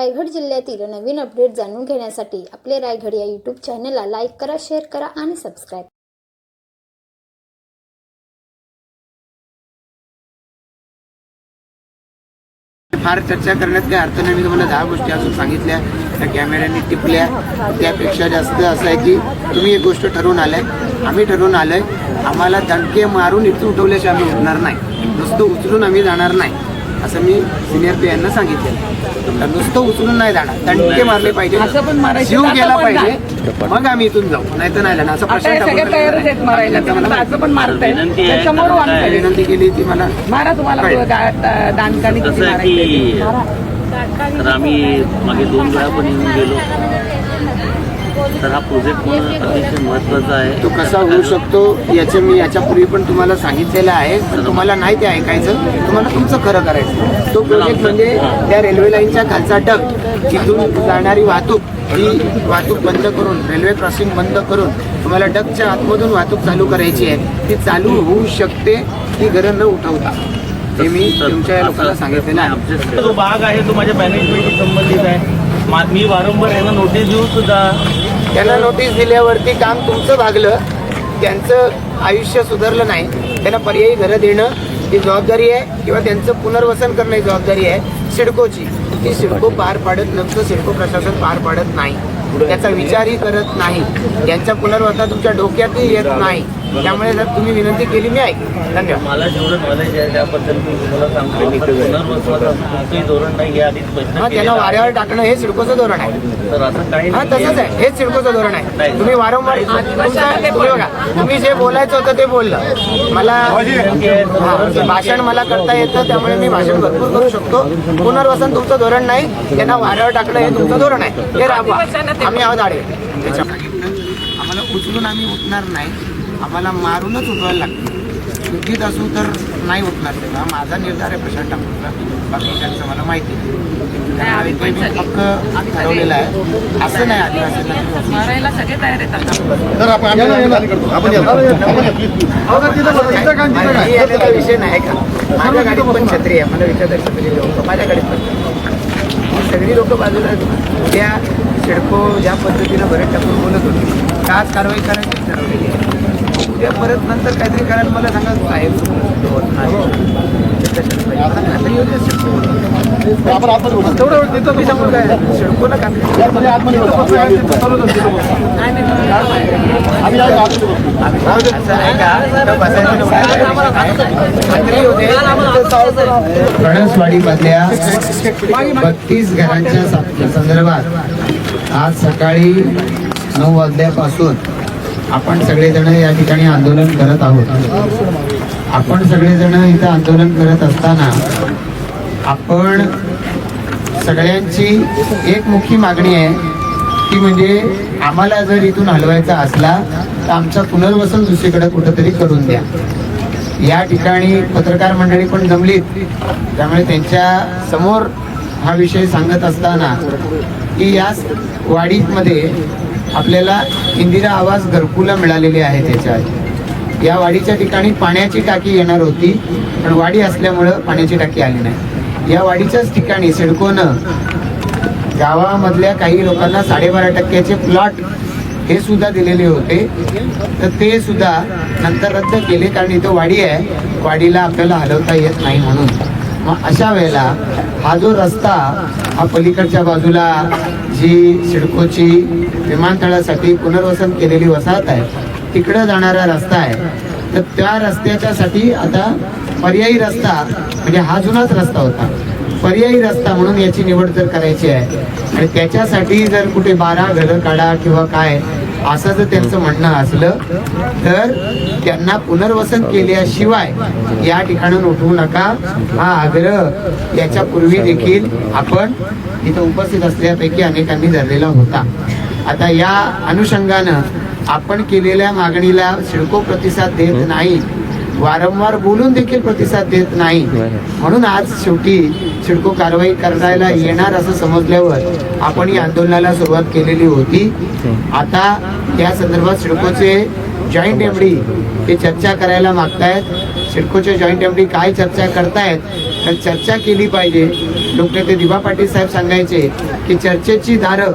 रायगड जिल्ह्यातील नवीन अपडेट जाणून घेण्यासाठी आपले रायगड या यूट्यूब चॅनलला लाईक करा शेअर करा आणि सबस्क्राईब फार चर्चा करण्यात काही अर्थ नाही. मी तुम्हाला दहा गोष्टी अजून सांगितल्या त्या कॅमेऱ्याने टिपल्या. त्यापेक्षा जास्त असं आहे की तुम्ही एक गोष्ट ठरवून आलाय. आम्ही ठरवून आलोय आम्हाला दणके मारून इथून उठवल्याशिवाय आम्ही उठणार नाही. नुसतं उचलून आम्ही जाणार नाही. असं मी सिनियर पी यांना सांगितलं नुसतं उचलून नाही जाणार. दणके मारले पाहिजे. असं पण मारायचं, जीव गेला पण पाहिजे. मग आम्ही इथून जाऊ. नाही तर नाही जाणार. असं प्रश्न विनंती केली ती मला. मारा तुम्हाला आम्ही मागे दोन वेळा पण येऊन गेलो. तर हा प्रोजेक्ट म्हणून अतिशय महत्त्वाचा आहे. तो कसा होऊ शकतो याचं मी याच्यापूर्वी पण तुम्हाला सांगितलेलं आहे पण तुम्हाला नाही ते ऐकायचं तुम्हाला तुमचं खरं करायचं. तो प्रोजेक्ट म्हणजे त्या रेल्वे लाईनच्या खालचा डग तिथून जाणारी वाहतूक ही वाहतूक बंद करून रेल्वे क्रॉसिंग बंद करून तुम्हाला डगच्या आतमधून वाहतूक चालू करायची आहे. ती चालू होऊ शकते ही गरज न उठवता. हे मी तुमच्या या लोकांना सांगितलेलं आहे. जो भाग आहे तो माझ्या मॅनेजमेंटशी संबंधित आहे. मी वारंवार यांना नोटीस देऊन सुद्धा. त्यांना नोटीस दिल्यावरती काम तुमचं भागलं. त्यांचं आयुष्य सुधारलं नाही. त्यांना पर्यायी घरं देणं ही जबाबदारी आहे किंवा त्यांचं पुनर्वसन करणं ही जबाबदारी आहे. सिडकोची. ती सिडको पार पाडत नसतं. सिडको प्रशासन पार पाडत नाही. त्याचा विचारही करत नाही. यांच्या पुनर्वसन तुमच्या डोक्यातही येत नाही. त्यामुळे जर तुम्ही विनंती केली मी ऐक. धन्यवाद. मला जेवढं नॉलेज आहे त्याबद्दल मी तुम्हाला सांगतो. धोरण नाही. हे आधीच हा त्यांना. वाऱ्यावर टाकणं हे सिडकोचं धोरण आहे. तर असं काही हा नाही. तसंच आहे. हेच सिडकोचं धोरण आहे. तुम्ही वारंवार तुम्ही जे बोलायचं होतं ते बोललं. मला हा, भाषण मला करता येतं त्यामुळे मी भाषण भरपूर करू शकतो. पुनर्वसन तुमचं धोरण नाही. त्यांना वाऱ्यावर टाकलं हे तुमचं धोरण आहे. हे राबवा. आम्ही आहोत आडे. आम्हाला उचलून आम्ही उठणार नाही. आम्हाला मारूनच उठवायला लागतं युद्धीत असू तर नाही उठणार तेव्हा माझा निर्धार आहे प्रशांत ठाकूरचा. बाकीच्यांचं मला माहिती पक्क ठरवलेलं आहे. असं नाही आदिवासी मारायला सगळे तयार आहेत आता. माझी याचा विषय नाही का माझ्या गाडीत पण छत्री आहे. मला लोक. माझ्या गाडीत पण. सगळी लोक बाजूला उद्या शेडको ज्या पद्धतीनं बरेच टाकून बोलत होते आज कारवाई करायची ठरवलेली आहे उद्या परत नंतर काहीतरी करायला मला सांगा साहेब आता तेवढं देतो मी सांगून काय सिडकोला का बत्तीस घरांच्या संदर्भात आज सकाळी नऊ वाजल्यापासून आपण सगळेजण या ठिकाणी आंदोलन करत आहोत. आपण सगळेजण इथं आंदोलन करत असताना आपण सगळ्यांची एक मुख्य मागणी आहे ती म्हणजे आम्हाला जर इथून हलवायचा असला तर आमचा पुनर्वसन दुसरीकडे कुठंतरी करून द्या. या ठिकाणी पत्रकार मंडळी पण जमलीत त्यामुळे त्यांच्यासमोर हा विषय सांगत असताना की या वाडीमध्ये आपल्याला इंदिरा आवास घरकुलं मिळालेली आहे त्याच्यात. या वाडीच्या ठिकाणी पाण्याची टाकी येणार होती पण वाडी असल्यामुळं पाण्याची टाकी आली नाही. या वाडीच्याच ठिकाणी सिडकोनं गावामधल्या काही लोकांना साडेबारा टक्क्याचे प्लॉट हे सुद्धा दिलेले होते. तर ते सुद्धा नंतर रद्द केले कारण इथं वाडी आहे. वाडीला आपल्याला हलवता येत नाही म्हणून. मग अशा वेळेला हा जो रस्ता हा पलीकडच्या बाजूला जी सिडकोची विमानतळासाठी पुनर्वसन केलेली वसाहत आहे तिकडं जाणारा रस्ता आहे तर त्या रस्त्याच्यासाठी आता पर्यायी रस्ता म्हणजे हा जुनाच रस्ता होता. पर्यायी रस्ता म्हणून याची निवड जर करायची आहे आणि त्याच्यासाठी जर कुठे बारा घरं काढा किंवा काय असं जर त्यांचं म्हणणं असलं तर त्यांना पुनर्वसन केल्याशिवाय या ठिकाणून उठवू नका. हा आग्रह याच्यापूर्वी देखील आपण इथं उपस्थित असल्यापैकी अनेकांनी धरलेला होता. आता या अनुषंगानं आपण केलेल्या मागणीला सिडको प्रतिसाद देत नाही. वारंवार बोलून देखील प्रतिसाद देत नाही. म्हणून आज शेवटी सिडको कारवाई करायला येणार असं समजल्यावर आपण या आंदोलनाला सुरुवात केलेली होती. आता या संदर्भात सिडकोचे जॉईंट एमडी ते चर्चा करायला मागतायत. सिडकोचे जॉईंट एमडी काय चर्चा करतायत तर चर्चा केली पाहिजे. लोकनेते दिवा पाटील साहेब सांगायचे की चर्चेची दारं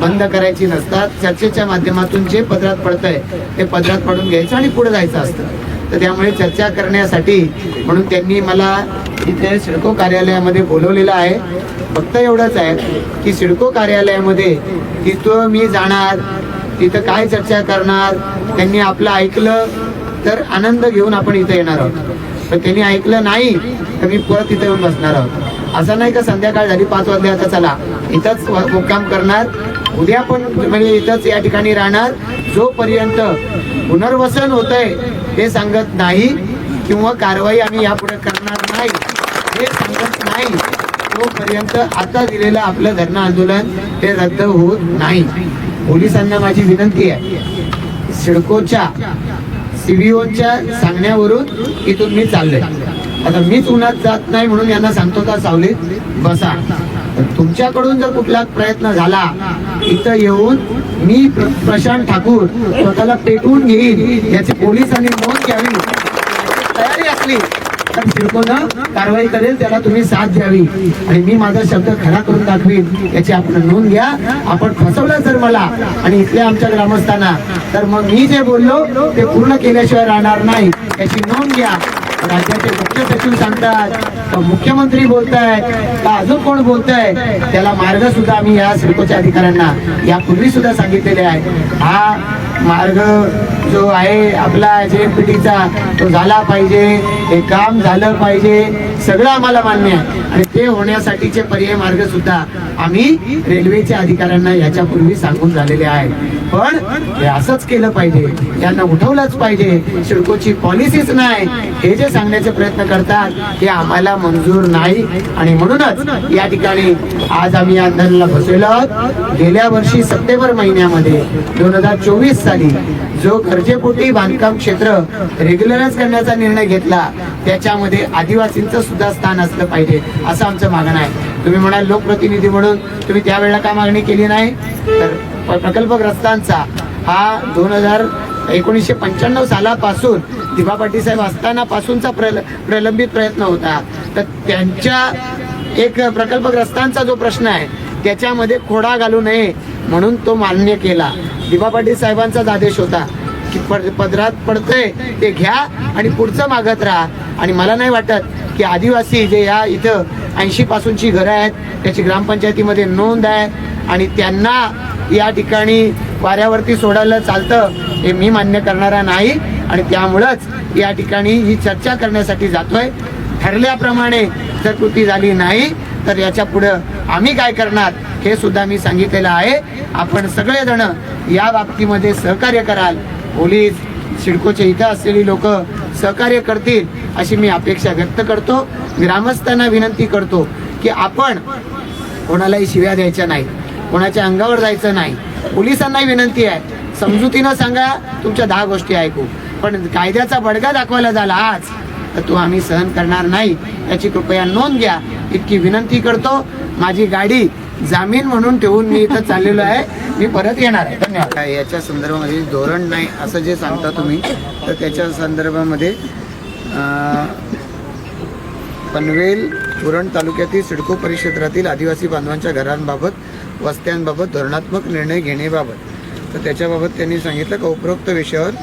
बंद करायची नसतात. चर्चेच्या माध्यमातून जे पदरात पडतंय ते पदरात पडून घ्यायचं आणि पुढे जायचं असतं. तर त्यामुळे चर्चा करण्यासाठी म्हणून त्यांनी मला इथे सिडको कार्यालयामध्ये बोलवलेलं आहे. फक्त एवढंच आहे की सिडको कार्यालयामध्ये तिथं मी जाणार तिथं काय चर्चा करणार त्यांनी आपलं ऐकलं तर आनंद घेऊन आपण इथं येणार आहोत. पण त्यांनी ऐकलं नाही तर मी परत इथं येऊन बसणार आहोत. असं नाही का संध्याकाळ झाली पाच वाजले आता चला इथंच व- मुक्काम करणार. उद्या पण म्हणजे इथंच या ठिकाणी राहणार. जोपर्यंत पुनर्वसन होतंय हे सांगत नाही किंवा कारवाई आम्ही यापुढे करणार नाही हे सांगत नाही तोपर्यंत आता दिलेलं आपलं धरणं आंदोलन हे रद्द होत नाही. पोलिसांना माझी विनंती आहे सिडकोच्या सीबीओच्या सांगण्यावरून इथून मी चाललोय. आता मीच उन्हात जात नाही म्हणून यांना सांगतो का सावलीत? बसा. तर तुमच्याकडून जर कुठला प्रयत्न झाला इथं येऊन मी प्रशांत ठाकूर स्वतःला पेटवून घेईन याची पोलिसांनी नोंद घ्यावी. तयारी असली तर सिडकोनं कारवाई करेल त्याला तुम्ही साथ द्यावी. आणि मी माझा शब्द खरा करून दाखवीन याची आपण नोंद घ्या. आपण फसवलं जर मला आणि इथल्या आमच्या ग्रामस्थांना तर मग मी जे बोललो ते पूर्ण केल्याशिवाय राहणार नाही याची नोंद घ्या. राज्याचे मुख्य सचिव सांगतात मुख्यमंत्री बोलतायत का अजून कोण बोलतंय? त्याला मार्ग सुद्धा आम्ही या सिडकोच्या अधिकाऱ्यांना यापूर्वी सुद्धा सांगितलेले आहे. हा मार्ग जो आहे आपला जे जेएनपीटीचा तो झाला पाहिजे हे काम झालं पाहिजे. सगळं आम्हाला मान्य आहे. आणि ते होण्यासाठीचे पर्याय मार्ग सुद्धा आम्ही रेल्वेच्या अधिकाऱ्यांना याच्यापूर्वी सांगून झालेले आहे पण हे असंच केलं पाहिजे. त्यांना उठवलंच पाहिजे. सिडकोची पॉलिसीच नाही. हे जे सांगण्याचे प्रयत्न करतात हे आम्हाला मंजूर नाही. आणि म्हणूनच या ठिकाणी आज आम्ही या आंदोलनाला बसलेलो आहोत. गेल्या वर्षी सप्टेंबर महिन्यामध्ये दोन हजार चोवीस साली जो गरजेपोटी बांधकाम क्षेत्र रेग्युलरच करण्याचा निर्णय घेतला त्याच्यामध्ये आदिवासींचं सुद्धा स्थान असलं पाहिजे असं आमचं मागणं आहे. तुम्ही म्हणाल लोकप्रतिनिधी म्हणून तुम्ही त्यावेळेला का मागणी केली नाही? तर प्रकल्पग्रस्तांचा हा दोन हजार एकोणीसशे पंच्याण्णव सालापासून दिभा पाटील साहेब असताना पासूनचा प्रल प्रलंबित प्रयत्न होता. तर त्यांच्या एक प्रकल्पग्रस्तांचा जो प्रश्न आहे त्याच्यामध्ये खोडा घालू नये म्हणून तो मान्य केला. दिबा पाटील साहेबांचाच आदेश होता की पदरात पडतंय ते घ्या आणि पुढचं मागत राहा. आणि मला नाही वाटत की आदिवासी जे या इथं ऐंशी पासूनची घरं आहेत त्याची ग्रामपंचायतीमध्ये नोंद आहे आणि त्यांना या ठिकाणी वाऱ्यावरती सोडायला चालतं हे मी मान्य करणारा नाही. आणि त्यामुळंच या ठिकाणी ही चर्चा करण्यासाठी जातोय. ठरल्याप्रमाणे जर कृती झाली नाही तर याच्या पुढं आम्ही काय करणार? हे सुद्धा मी सांगितलेलं आहे. आपण सगळेजण या बाबतीमध्ये सहकार्य कराल. पोलीस सिडकोचे इथं असलेली लोक सहकार्य करतील अशी मी अपेक्षा व्यक्त करतो. ग्रामस्थांना विनंती करतो की आपण कोणालाही शिव्या द्यायच्या नाही कोणाच्या अंगावर जायचं नाही. पोलिसांनाही विनंती आहे. समजुतीनं सांगा तुमच्या दहा गोष्टी ऐकू. पण कायद्याचा बडगा दाखवायला झाला आज तर तो आम्ही सहन करणार नाही. याची कृपया नोंद घ्या. इतकी विनंती करतो. माझी गाडी जामीन म्हणून ठेवून मी इथं चाललेलो आहे. मी परत येणार आहे. धन्यवाद. याच्या संदर्भामध्ये धोरण नाही असं जे सांगता तुम्ही तर त्याच्या संदर्भामध्ये पनवेल पुरण तालुक्यातील सिडको परिक्षेत्रातील आदिवासी बांधवांच्या घरांबाबत वस्त्यांबाबत धोरणात्मक निर्णय घेण्याबाबत. तर त्याच्याबाबत त्यांनी सांगितलं का उपरोक्त विषयावर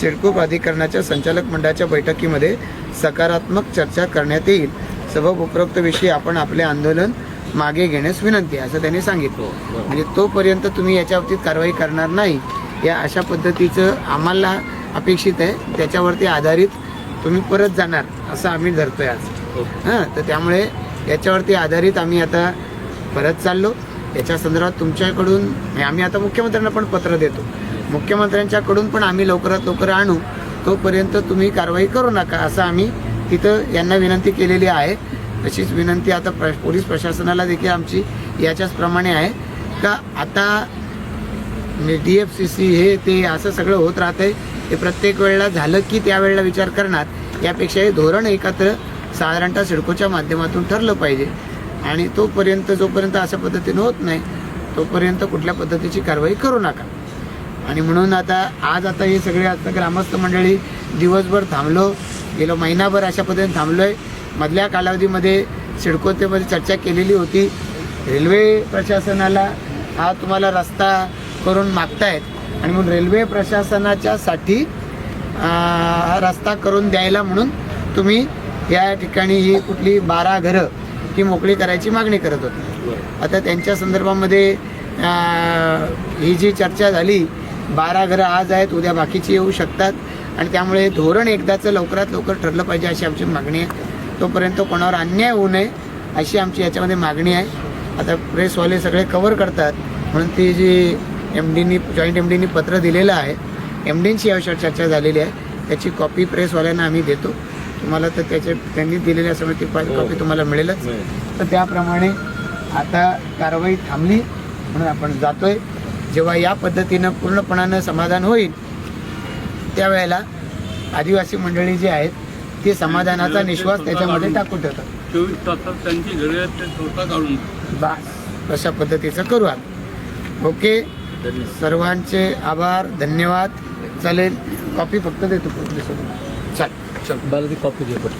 सिडको प्राधिकरणाच्या संचालक मंडळाच्या बैठकीमध्ये सकारात्मक चर्चा करण्यात येईल. सबब उपरोक्त विषयी आपण आपले आंदोलन मागे घेण्यास विनंती आहे असं त्यांनी सांगितलं. म्हणजे तोपर्यंत तुम्ही याच्या बाबतीत कारवाई करणार नाही. या अशा पद्धतीचं आम्हाला अपेक्षित आहे. त्याच्यावरती आधारित तुम्ही परत जाणार असं आम्ही धरतोय आज. हां तर त्यामुळे याच्यावरती आधारित आम्ही आता परत चाललो. याच्या संदर्भात तुमच्याकडून म्हणजे आम्ही आता मुख्यमंत्र्यांना पण पत्र देतो. मुख्यमंत्र्यांच्याकडून पण आम्ही लवकरात लवकर आणू. तोपर्यंत तुम्ही कारवाई करू नका असं आम्ही तिथं यांना विनंती केलेली आहे. तशीच विनंती आता प्र पोलीस प्रशासनाला देखील आमची याच्याच प्रमाणे आहे. का आता डी एफ सी सी हे ते असं सगळं होत राहतंय. ते प्रत्येक वेळेला झालं की त्यावेळेला विचार करणार. यापेक्षा हे धोरण एकत्र साधारणतः सिडकोच्या माध्यमातून ठरलं पाहिजे. आणि तोपर्यंत जोपर्यंत अशा पद्धतीनं होत नाही तोपर्यंत कुठल्या पद्धतीची कारवाई करू नका. आणि म्हणून आता आज आता हे सगळे आता ग्रामस्थ मंडळी दिवसभर थांबलो. गेलो महिनाभर अशा पद्धतीने थांबलोय. मधल्या कालावधीमध्ये सिडकोतेमध्ये चर्चा केलेली होती. रेल्वे प्रशासनाला हा तुम्हाला रस्ता करून मागतायत आणि म्हणून रेल्वे प्रशासनाच्या साठी हा रस्ता करून द्यायला म्हणून तुम्ही या ठिकाणी ही कुठली बारा घरं ही मोकळी करायची मागणी करत होती. आता त्यांच्या संदर्भामध्ये ही जी चर्चा झाली बारा घरं आज आहेत उद्या बाकीची येऊ शकतात आणि त्यामुळे धोरण एकदाचं लवकरात लवकर ठरलं पाहिजे अशी आमची मागणी आहे. तोपर्यंत कोणावर अन्याय होऊ नये अशी आमची याच्यामध्ये मागणी आहे. आता प्रेसवाले सगळे कवर करतात. म्हणून ती जी एम डीनी जॉईंट एम डीनी पत्र दिलेलं आहे एम डींची याविषयावर चर्चा झालेली आहे. त्याची कॉपी प्रेसवाल्यांना आम्ही देतो. तुम्हाला तर त्याचे त्यांनी दिलेल्या सगळं ती कॉपी तुम्हाला मिळेलच. तर त्याप्रमाणे आता कारवाई थांबली. म्हणून आपण जातोय. जेव्हा या पद्धतीनं पूर्णपणानं समाधान होईल त्यावेळेला आदिवासी मंडळी जी आहेत ती समाधानाचा निश्वास त्याच्यामध्ये टाकून ठेवतात. चोवीस तासात त्यांची ते स्वतः काढून बस अशा पद्धतीचं करू आम्ही ओके? सर्वांचे आभार धन्यवाद. चालेल कॉपी फक्त देतो चालेल चल. मला ती कॉपी दे